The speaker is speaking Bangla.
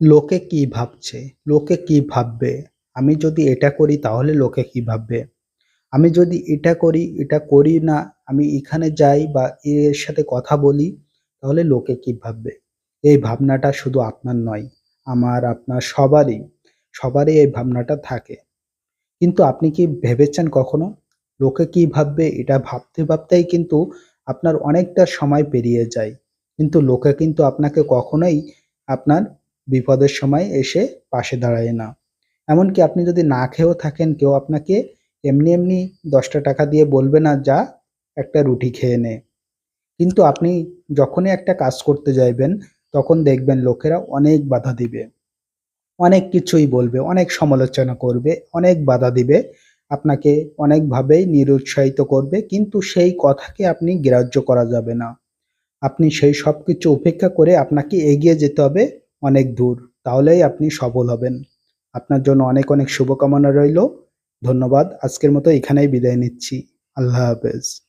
লোকে কি ভাবছে? লোকে কি ভাববে? আমি যদি এটা করি, তাহলে লোকে কি ভাববে? আমি যদি এটা করি এটা করি না, আমি এখানে যাই বা এর সাথে কথা বলি, তাহলে লোকে কি ভাববে? এই ভাবনাটা শুধু আপনার নয়, আমার, আপনার সবারই সবারই এই ভাবনাটা থাকে। কিন্তু আপনি কি ভেবেছেন কখনো? লোকে কি ভাববে? এটা ভাবতে ভাবতেই কিন্তু আপনার অনেকটা সময় পেরিয়ে যায়। কিন্তু লোকে কিন্তু আপনাকে কখনোই আপনার বিপদের সময় এসে পাশে দাঁড়ায় না। এমনকি আপনি যদি না খেয়েও থাকেন, কেউ আপনাকে এমনি এমনি দশটা টাকা দিয়ে বলবে না, যা, একটা রুটি খেয়ে নে। কিন্তু আপনি যখনই একটা কাজ করতে যাইবেন, তখন দেখবেন লোকেরা অনেক বাধা দিবে। অনেক কিছুই বলবে, অনেক সমালোচনা করবে, অনেক বাধা দিবে। আপনাকে অনেকভাবেই নিরুৎসাহিত করবে, কিন্তু সেই কথাকে আপনি গ্রাহ্য করা যাবে না। আপনি সেই সব কিছু উপেক্ষা করে আপনাকে এগিয়ে যেতে হবে। অনেক দূর, তাহলেই আপনি সফল হবেন। আপনার জন্য অনেক অনেক শুভকামনা রইল। ধন্যবাদ। আজকের মতো এখানেই বিদায় নিচ্ছি। আল্লাহ হাফেজ।